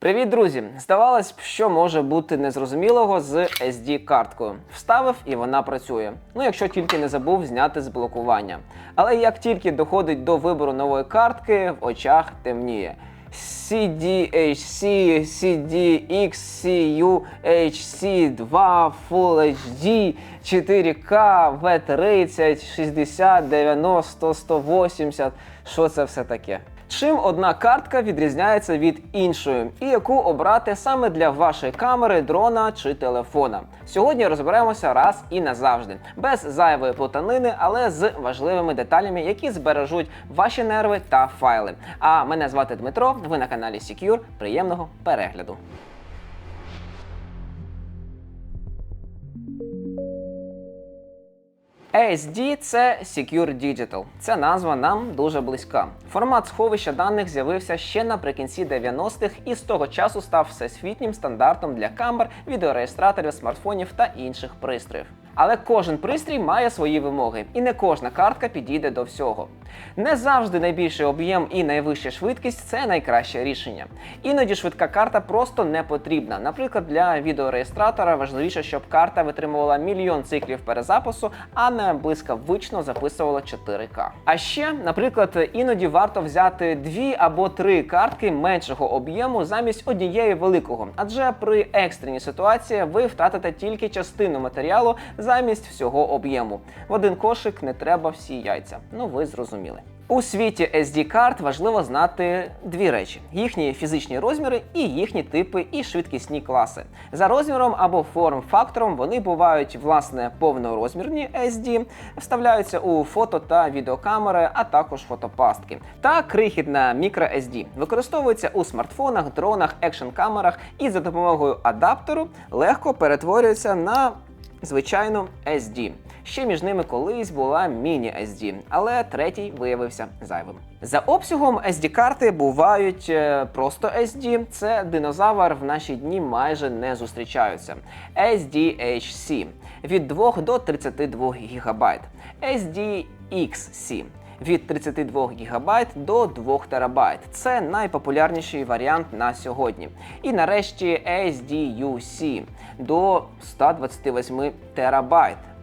Привіт, друзі! Здавалось б, що може бути незрозумілого з SD-карткою. Вставив і вона працює. Ну, якщо тільки не забув зняти з блокування. Але як тільки доходить до вибору нової картки, в очах темніє. CDHC, CDX, CUHC2, Full HD, 4K, V30, 60, 90, 180. Що це все таке? Чим одна картка відрізняється від іншої, і яку обрати саме для вашої камери, дрона чи телефона? Сьогодні розберемося раз і назавжди, без зайвої плутанини, але з важливими деталями, які збережуть ваші нерви та файли. А мене звати Дмитро. Ви на каналі Secure. Приємного перегляду. ASD – це Secure Digital. Ця назва нам дуже близька. Формат сховища даних з'явився ще наприкінці 90-х і з того часу став всесвітнім стандартом для камер, відеореєстраторів, смартфонів та інших пристроїв. Але кожен пристрій має свої вимоги, і не кожна картка підійде до всього. Не завжди найбільший об'єм і найвища швидкість це найкраще рішення. Іноді швидка карта просто не потрібна. Наприклад, для відеореєстратора важливіше, щоб карта витримувала мільйон циклів перезапису, а не блискавично записувала 4К. А ще, наприклад, іноді варто взяти дві або три картки меншого об'єму замість однієї великого, адже при екстреній ситуації ви втратите тільки частину матеріалу замість всього об'єму. В один кошик не треба всі яйця. Ну ви зрозуміли. У світі SD карт важливо знати дві речі: їхні фізичні розміри і їхні типи і швидкісні класи. За розміром або форм-фактором вони бувають власне повнорозмірні SD, вставляються у фото та відеокамери, а також фотопастки. Та крихітна microSD використовується у смартфонах, дронах, екшн-камерах і за допомогою адаптеру легко перетворюється на звичайну SD. Ще між ними колись була міні-SD, але третій виявився зайвим. За обсягом SD-карти бувають е, просто SD, це динозавр в наші дні майже не зустрічаються. SDHC від 2 до 32 ГБ. SDXC від 32 ГБ до 2 ТБ. Це найпопулярніший варіант на сьогодні. І нарешті SDUC до 128 ТБ.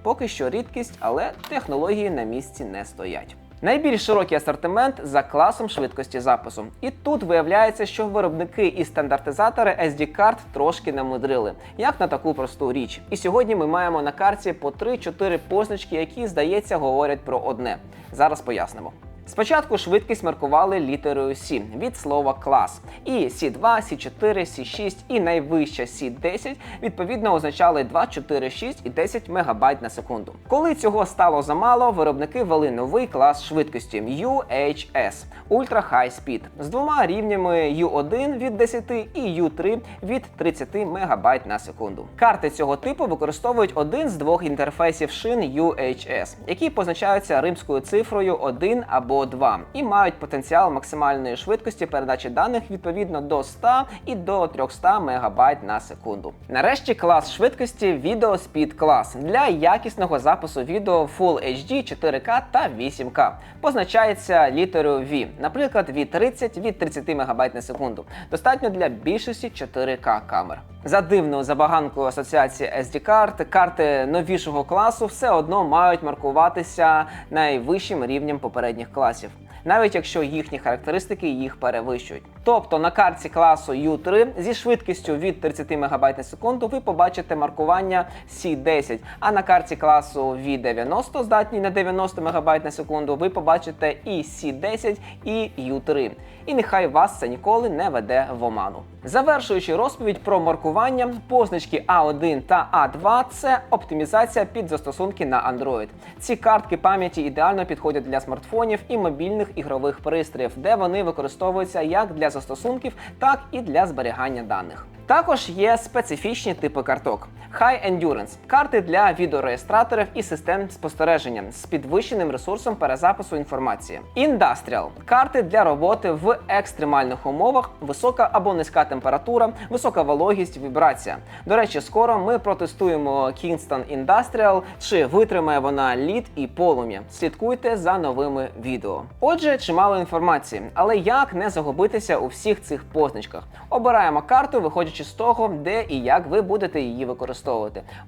Поки що рідкість, але технології на місці не стоять. Найбільш широкий асортимент за класом швидкості запису. І тут виявляється, що виробники і стандартизатори SD-карт трошки намудрили, як на таку просту річ. І сьогодні ми маємо на карті по 3-4 позначки, які, здається, говорять про одне. Зараз пояснимо. Спочатку швидкість маркували літерою C від слова клас. І C2, C4, C6 і найвища C10 відповідно означали 2, 4, 6 і 10 МБ на секунду. Коли цього стало замало, виробники ввели новий клас швидкості UHS Ultra High Speed з двома рівнями U1 від 10 і U3 від 30 МБ на секунду. Карти цього типу використовують один з двох інтерфейсів шин UHS, які позначаються римською цифрою 1 або 2 і мають потенціал максимальної швидкості передачі даних відповідно до 100 і до 300 МБ на секунду. Нарешті клас швидкості Video Speed клас для якісного запису відео Full HD 4K та 8K. Позначається літерою V, наприклад, від 30 від 30 МБ на секунду. Достатньо для більшості 4К камер. За дивною забаганкою асоціації SD карт, карти новішого класу все одно мають маркуватися найвищим рівнем попередніх класів, навіть якщо їхні характеристики їх перевищують. Тобто на карті класу U3 зі швидкістю від 30 МБ на секунду ви побачите маркування C10, а на карті класу V90 здатній на 90 МБ на секунду, ви побачите і C10, і U3. І нехай вас це ніколи не веде в оману. Завершуючи розповідь про маркування, позначки A1 та A2 це оптимізація під застосунки на Android. Ці картки пам'яті ідеально підходять для смартфонів і мобільних ігрових пристроїв, де вони використовуються як для застосунків, так і для зберігання даних. Також є специфічні типи карток. High Endurance – карти для відеореєстраторів і систем спостереження з підвищеним ресурсом перезапису інформації. Industrial – карти для роботи в екстремальних умовах, висока або низька температура, висока вологість, вібрація. До речі, скоро ми протестуємо Kingston Industrial, чи витримає вона лід і полум'я. Слідкуйте за новими відео. Отже, чимало інформації, але як не загубитися у всіх цих позначках? Обираємо карту, виходячи з того, де і як ви будете її використовувати.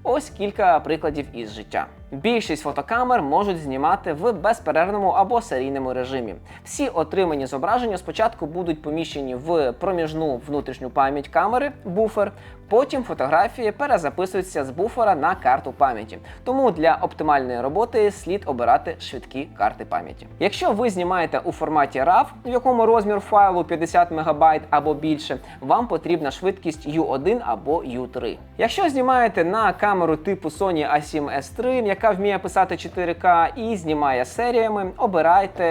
Ось кілька прикладів із життя. Більшість фотокамер можуть знімати в безперервному або серійному режимі. Всі отримані зображення спочатку будуть поміщені в проміжну внутрішню пам'ять камери, буфер. Потім фотографії перезаписуються з буфера на карту пам'яті. Тому для оптимальної роботи слід обирати швидкі карти пам'яті. Якщо ви знімаєте у форматі RAW, в якому розмір файлу 50 МБ або більше, вам потрібна швидкість U1 або U3. Якщо знімаєте на камеру типу Sony A7S3, яка вміє писати 4К і знімає серіями, обирайте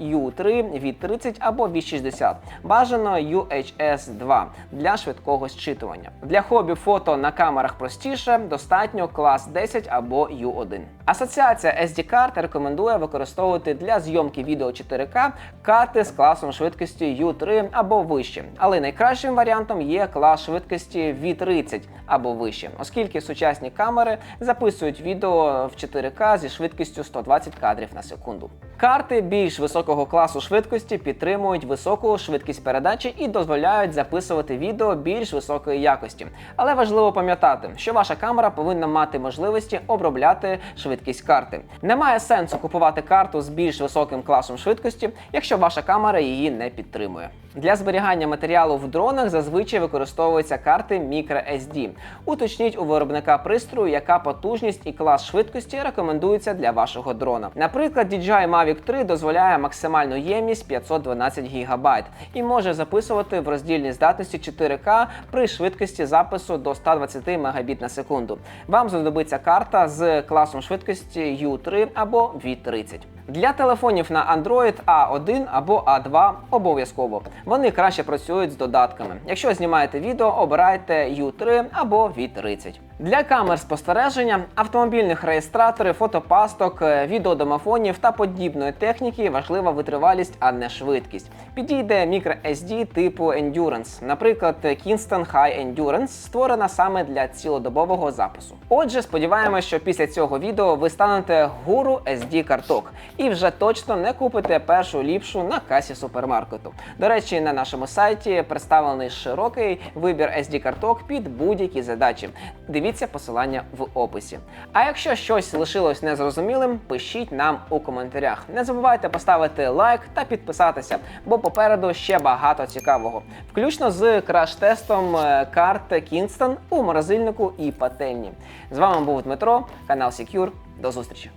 U3, V30 або V60. Бажано UHS-2 для швидкого зчитування. Для хобі фото на камерах простіше, достатньо клас 10 або U1. Асоціація SD карт рекомендує використовувати для зйомки відео 4К карти з класом швидкості U3 або вище. Але найкращим варіантом є клас швидкості V30 або вище, оскільки сучасні камери записують відео в 4К зі швидкістю 120 кадрів на секунду. Карти більш високого класу швидкості підтримують високу швидкість передачі і дозволяють записувати відео більш високої якості. Але важливо пам'ятати, що ваша камера повинна мати можливості обробляти швидкість карти. Немає сенсу купувати карту з більш високим класом швидкості, якщо ваша камера її не підтримує. Для зберігання матеріалу в дронах зазвичай використовуються карти microSD. Уточніть у виробника пристрою, яка потужність і клас швидкості рекомендується для вашого дрона. Наприклад, DJI Mavic 3 дозволяє максимальну ємність 512 ГБ і може записувати в роздільній здатності 4К при швидкості запису до 120 Мбіт на секунду. Вам знадобиться карта з класом швидкості U3 або V30. Для телефонів на Android A1 або A2 обов'язково. Вони краще працюють з додатками. Якщо знімаєте відео, обирайте U3 або V30. Для камер спостереження, автомобільних реєстраторів, фотопасток, е, відеодомофонів та подібної техніки важлива витривалість, а не швидкість. Підійде microSD типу Endurance, наприклад, Kingston High Endurance, створена саме для цілодобового запису. Отже, сподіваємося, що після цього відео ви станете гуру SD карток і вже точно не купите першу ліпшу на касі супермаркету. До речі, на нашому сайті представлений широкий вибір SD карток під будь-які задачі. Дивіться посилання в описі. А якщо щось лишилось незрозумілим, пишіть нам у коментарях. Не забувайте поставити лайк та підписатися, бо попереду ще багато цікавого, включно з краш-тестом е, карт Kingston у морозильнику і пательні. З вами був Дмитро, канал Secure. До зустрічі!